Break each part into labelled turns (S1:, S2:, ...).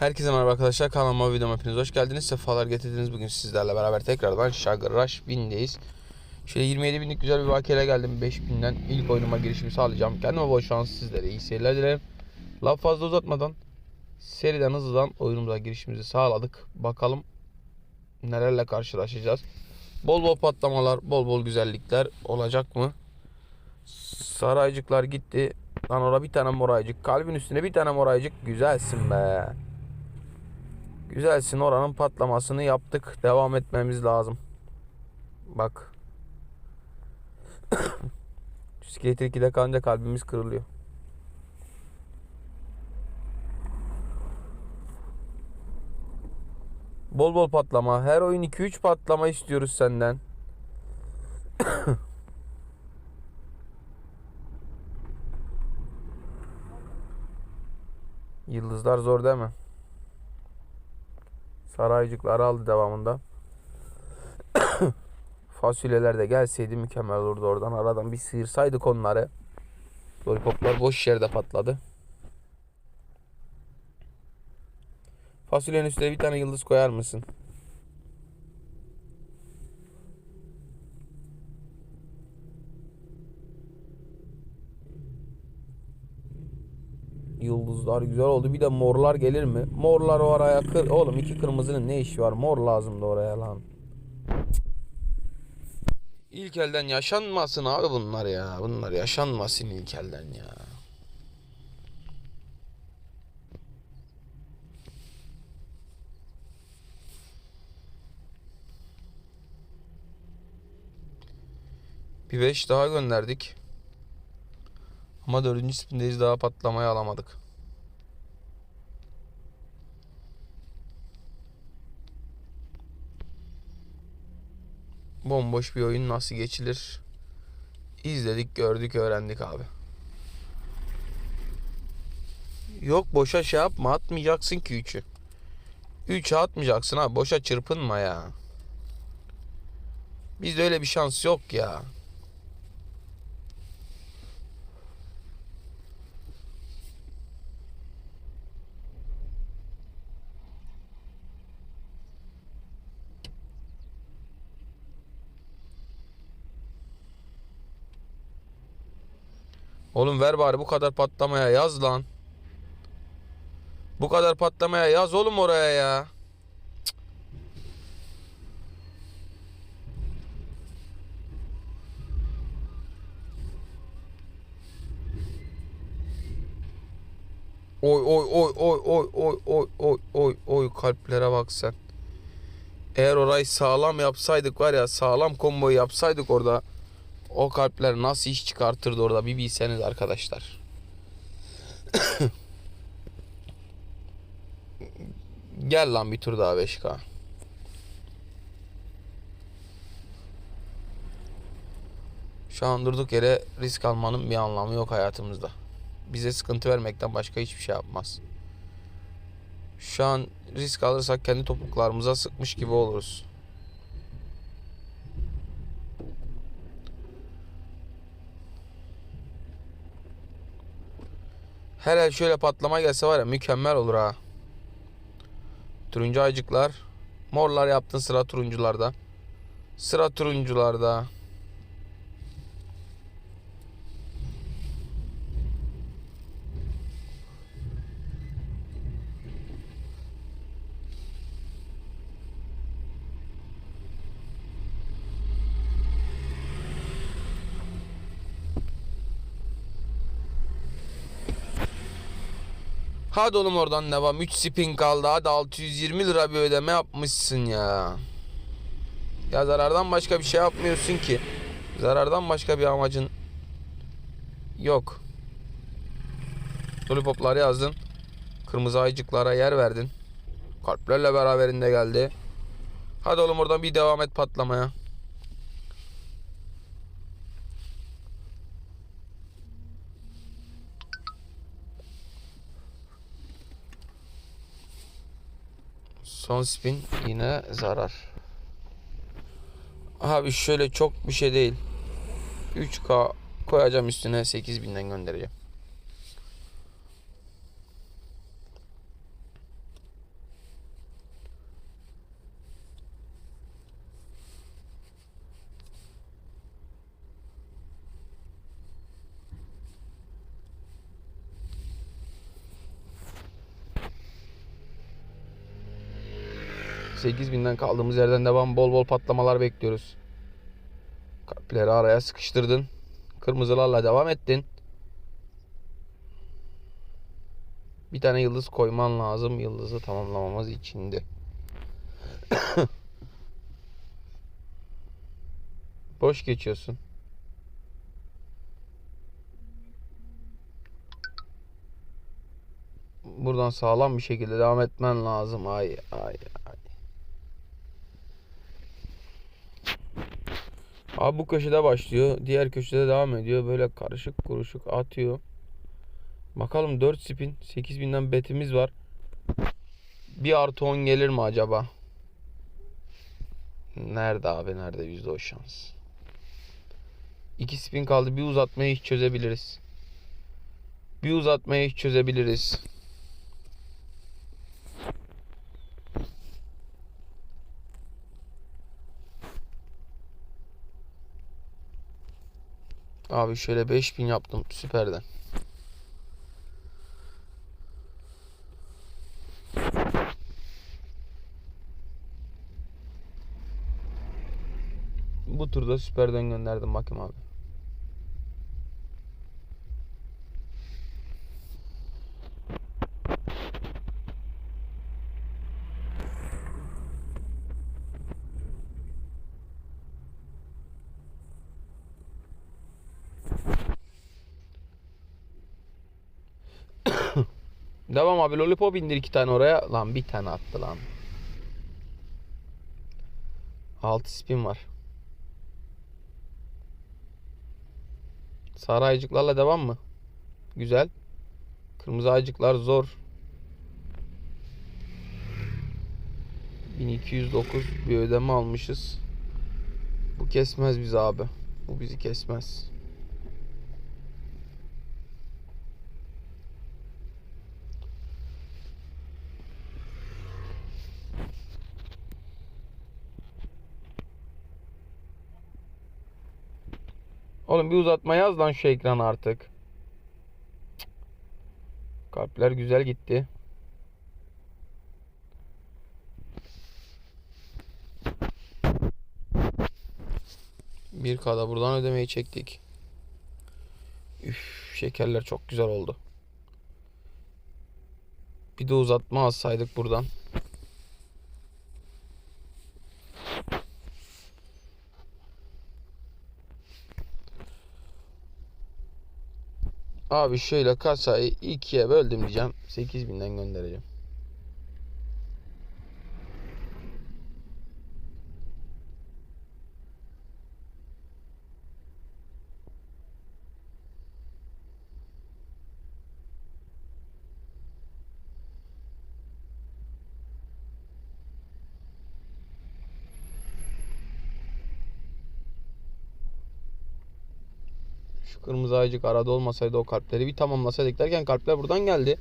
S1: Herkese merhaba arkadaşlar kanalıma videoma hepiniz hoş geldiniz. Sefalar getirdiniz. Bugün sizlerle beraber tekrardan Rush 1000'deyiz. Şöyle 27 binlik güzel bir vakiyle geldim. 5000'den ilk oyunuma girişimi sağlayacağım. Kendime bol şans sizlere iyi seyirler dilerim. Laf fazla uzatmadan seriden hızlıdan oyunumuza girişimizi sağladık. Bakalım nelerle karşılaşacağız. Bol bol patlamalar, bol bol güzellikler olacak mı? Saraycıklar gitti. Lan orada bir tane moraycık. Kalbin üstüne bir tane moraycık. Güzelsin be. Güzelsin oranın patlamasını yaptık. Devam etmemiz lazım. Bak. Skater 2'de kalınca kalbimiz kırılıyor. Bol bol patlama. Her oyun 2-3 patlama istiyoruz senden. Yıldızlar zor değil mi? Saraycıklar aldı devamında. Fasulyeler de gelseydi mükemmel olurdu oradan. Aradan bir sıyırsaydık onları. Lollipoplar boş yerde patladı. Fasulyenin üstüne bir tane yıldız koyar mısın? Yıldızlar güzel oldu. Bir de morlar gelir mi? Morlar o araya kır. Oğlum iki kırmızının ne işi var? Mor lazımdı oraya lan. İlk elden yaşanmasın abi bunlar ya. Bunlar yaşanmasın ilk elden ya. Bir 5 daha gönderdik. Ama dördüncü spindeyiz daha patlamayı alamadık. Bomboş bir oyun nasıl geçilir? İzledik, gördük, öğrendik abi. Yok boşa şey yapma atmayacaksın ki 3'ü. 3'e atmayacaksın abi boşa çırpınma ya. Bizde öyle bir şans yok ya. Oğlum ver bari bu kadar patlamaya yaz lan. Bu kadar patlamaya yaz oğlum oraya ya. Oy oy oy oy oy oy oy oy oy oy kalplere bak sen. Eğer orayı sağlam yapsaydık var ya sağlam komboyu yapsaydık orada o kalpler nasıl iş çıkartırdı orada bir bilseniz arkadaşlar. Gel lan bir tur daha 5K. Şu an durduk yere risk almanın bir anlamı yok hayatımızda. Bize sıkıntı vermekten başka hiçbir şey yapmaz. Şu an risk alırsak kendi topuklarımıza sıkmış gibi oluruz. Her el şöyle patlama gelse var ya mükemmel olur ha. Turuncu aycıklar. Morlar yaptın sıra turuncularda. Sıra turuncularda. Hadi oğlum oradan devam. 3 spin kaldı. Hadi 620 lira bir ödeme yapmışsın ya. Ya zarardan başka bir şey yapmıyorsun ki. Zarardan başka bir amacın yok. Lollipopları yazdın. Kırmızı ayıcıklara yer verdin. Kalplerle beraberinde geldi. Hadi oğlum oradan bir devam et patlamaya. Son spin yine zarar. Abi şöyle çok bir şey değil. 3K koyacağım üstüne 8000'den göndereceğim. 8000'den kaldığımız yerden devam bol bol patlamalar bekliyoruz. Kalpleri araya sıkıştırdın. Kırmızılarla devam ettin. Bir tane yıldız koyman lazım yıldızı tamamlamamız içindi. Boş geçiyorsun. Buradan sağlam bir şekilde devam etmen lazım. Ay ay Abi bu köşede başlıyor. Diğer köşede devam ediyor. Böyle karışık kuruşuk atıyor. Bakalım 4 spin. 8000'den betimiz var. Bir artı 10 gelir mi acaba? Nerede abi nerede yüzde o şans. 2 spin kaldı. Bir uzatmayı hiç çözebiliriz. Bir uzatmayı hiç çözebiliriz. Abi şöyle 5000 yaptım süperden. Bu turda süperden gönderdim bakayım abi. Devam abi lollipop indir iki tane oraya. Lan bir tane attı lan. 6 spin var. Sarı ayıcıklarla devam mı? Güzel. Kırmızı ayıcıklar zor. 1209 bir ödeme almışız. Bu kesmez bizi abi. Bu bizi kesmez. Oğlum bir uzatma yaz lan şu ekran artık. Kalpler güzel gitti. Bir kada buradan ödemeyi çektik. Üf, şekerler çok güzel oldu. Bir de uzatma alsaydık buradan. Abi şöyle kasayı ikiye böldüm diyeceğim. 8000'den göndereceğim. Şu kırmızı ayıcık arada olmasaydı o kalpleri bir tamamlasaydık derken kalpler buradan geldi.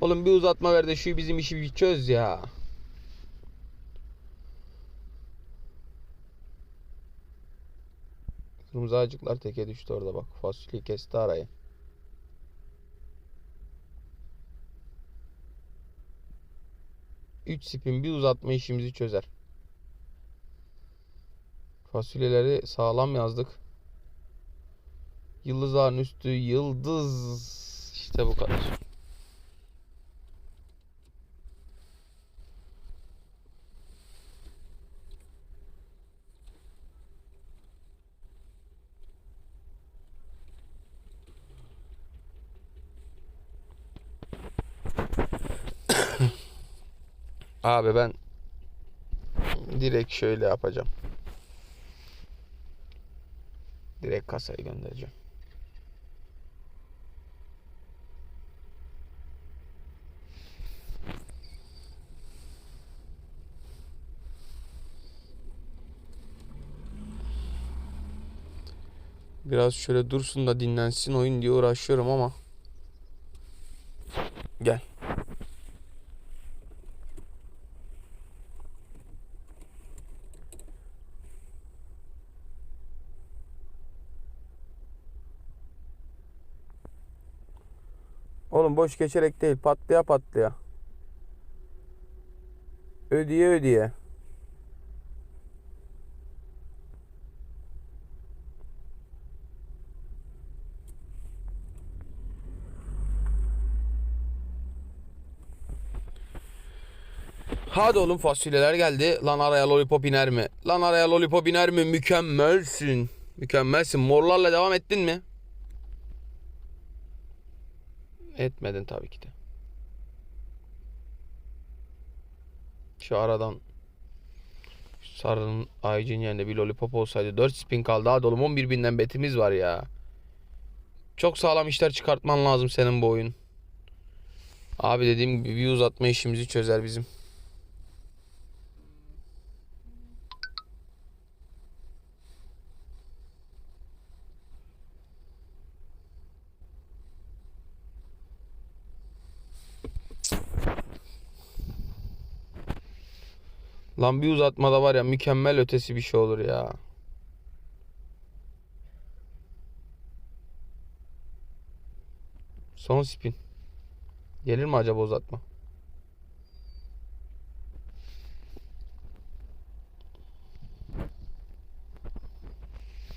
S1: Oğlum bir uzatma ver de şu bizim işi bir çöz ya. Kırmızı ayıcıklar teke düştü orada bak. Fasulye kesti arayı. Üç spin bir uzatma işimizi çözer. Fasulyeleri sağlam yazdık. Yıldızların üstü yıldız. İşte bu kadar. Abi ben direkt şöyle yapacağım. Direkt kasaya göndereceğim. Biraz şöyle dursun da dinlensin oyun diye uğraşıyorum ama. Gel. Oğlum boş geçerek değil patlaya patlaya. Ödeye ödeye. Hadi oğlum fasulyeler geldi. Lan araya lollipop iner mi? Lan araya lollipop iner mi? Mükemmelsin. Mükemmelsin. Morlarla devam ettin mi? Etmedin tabii ki de. Şu aradan Sarı'nın Aycin yerine bir lollipop olsaydı 4 spin kaldı. Hadi oğlum 11 binden betimiz var ya. Çok sağlam işler çıkartman lazım senin bu oyun. Abi dediğim gibi bir uzatma işimizi çözer bizim. Lan bir uzatmada var ya mükemmel ötesi bir şey olur ya. Son spin. Gelir mi acaba uzatma?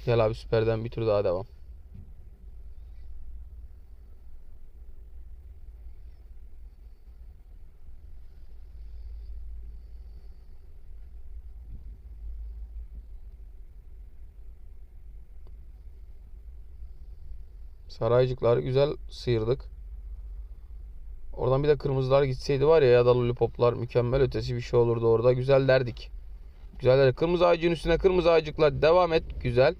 S1: Gel abi süperden bir tur daha devam. Saraycıkları güzel sıyırdık. Oradan bir de kırmızılar gitseydi var ya ya da lollipoplar mükemmel ötesi bir şey olurdu orada. Güzel derdik. Güzel derdik. Kırmızı ağacın üstüne kırmızı ağacıkla devam et. Güzel.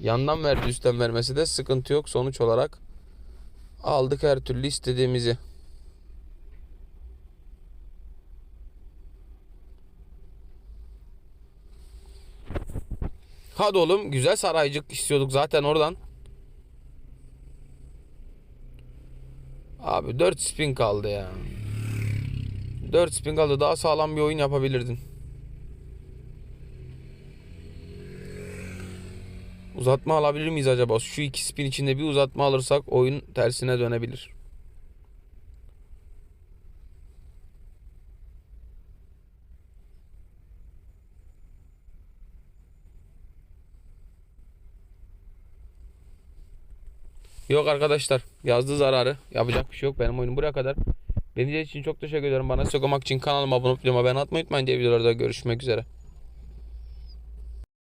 S1: Yandan verdi üstten vermesi de sıkıntı yok. Sonuç olarak aldık her türlü istediğimizi. Hadi oğlum güzel saraycık istiyorduk zaten oradan. Abi 4 spin kaldı ya. 4 spin kaldı. Daha sağlam bir oyun yapabilirdin. Uzatma alabilir miyiz acaba? Şu iki spin içinde bir uzatma alırsak oyun tersine dönebilir. Yok arkadaşlar yazdı zararı. Yapacak bir şey yok. Benim oyunum buraya kadar. Beni için çok teşekkür ederim. Bana olmak için kanalıma abone olup videoma beğeni atmayı unutmayın diye videolarda görüşmek üzere.